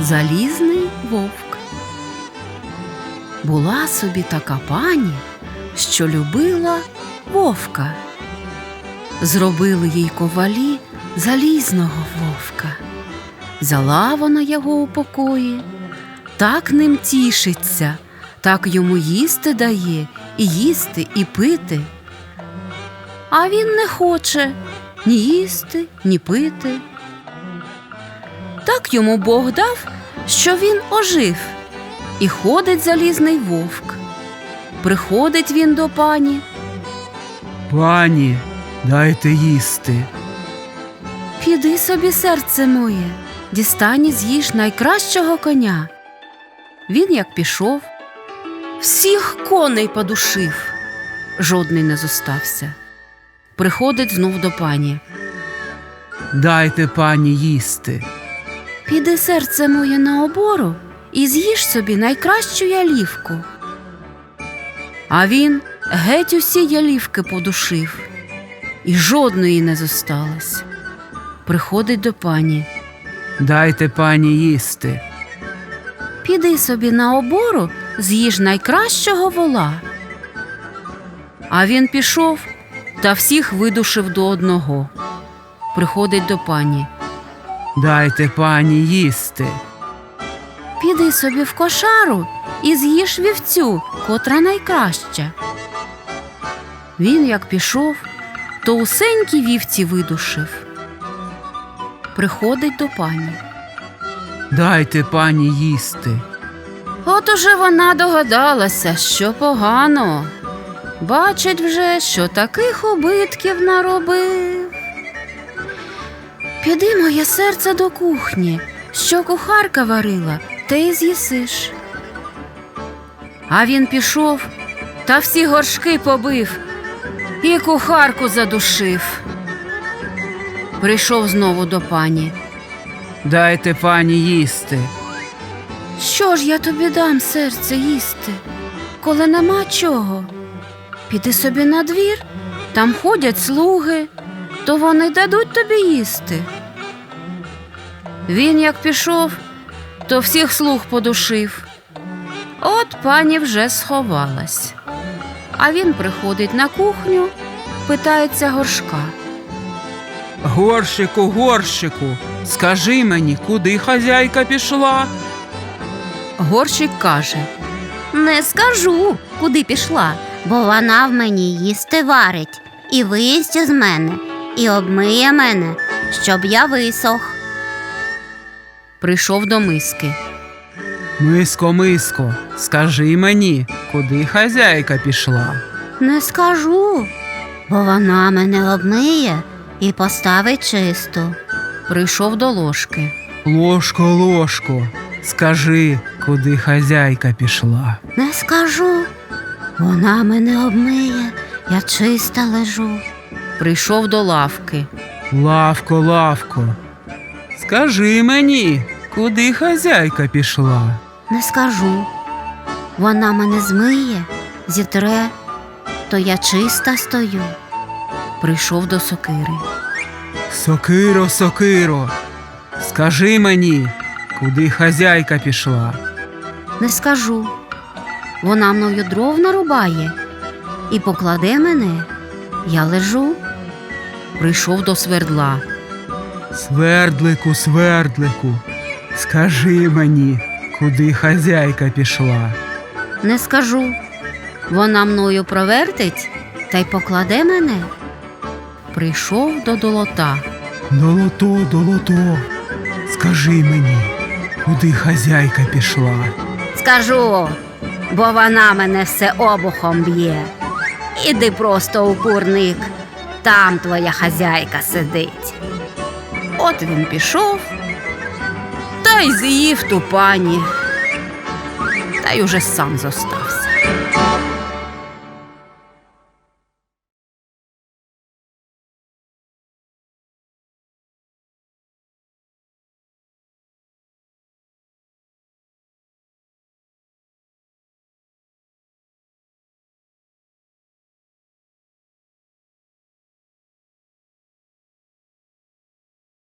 Залізний вовк. Була собі така пані, що любила вовка. Зробили їй ковалі залізного вовка. Взяла вона його у покої, так ним тішиться, так йому їсти дає, і їсти, і пити. А він не хоче ні їсти, ні пити. Так йому Бог дав, що він ожив, і ходить залізний вовк. Приходить він до пані, Пані, дайте їсти. піди собі, серце моє, дістань і з'їж найкращого коня. Він як пішов, всіх коней подушив, жодний не зостався. Приходить знов до пані. Дайте пані їсти. Піди, серце моє, на обору і з'їж собі найкращу ялівку. А він геть усі ялівки подушив, і жодної не зосталось. Приходить до пані. Дайте пані їсти. Піди собі на обору, з'їж найкращого вола. А він пішов та всіх видушив до одного. Приходить до пані. Дайте пані їсти. Піди собі в кошару і з'їж вівцю, котра найкраща. Він як пішов, то усенькі вівці видушив. Приходить до пані. Дайте пані їсти. От уже вона догадалася, що погано. Бачить вже, що таких убитків наробив. Піди, моє серце, до кухні, що кухарка варила, те й з'їсиш. А він пішов та всі горшки побив і кухарку задушив. Прийшов знову до пані. Дайте пані їсти. Що ж я тобі дам, серце, їсти, коли нема чого? Піди собі на двір, там ходять слуги, то вони дадуть тобі їсти. Він як пішов, то всіх слуг подушив. От пані вже сховалась. А він приходить на кухню, питається горшка. Горщику, горщику, скажи мені, куди хазяйка пішла? Горщик каже: Не скажу, куди пішла, бо вона в мені їсти варить, і виїсть з мене, і обмиє мене, щоб я висох. прийшов до миски. Миско, миско, скажи мені, куди хазяйка пішла? Не скажу, бо вона мене обмиє і поставить чисто. Прийшов до ложки. Ложко, ложко, скажи, куди хазяйка пішла? Не скажу, вона мене обмиє, я чиста лежу. Прийшов до лавки. Лавко, лавко, скажи мені, куди хазяйка пішла? Не скажу. Вона мене змиє, зітре, то я чиста стою. Прийшов до сокири. Сокиро, сокиро, скажи мені, куди хазяйка пішла? Не скажу. Вона мною дров нарубає і покладе мене. Я лежу. Прийшов до свердла. Свердлику, свердлику, скажи мені, куди хазяйка пішла? Не скажу. Вона мною провертить та й покладе мене. Прийшов до долота. Долото, долото, скажи мені, куди хазяйка пішла? Скажу, бо вона мене все обухом б'є. Іди просто у курник, там твоя хазяйка сидить. От він пішов, та й з'їв ту пані, та й уже сам зостав.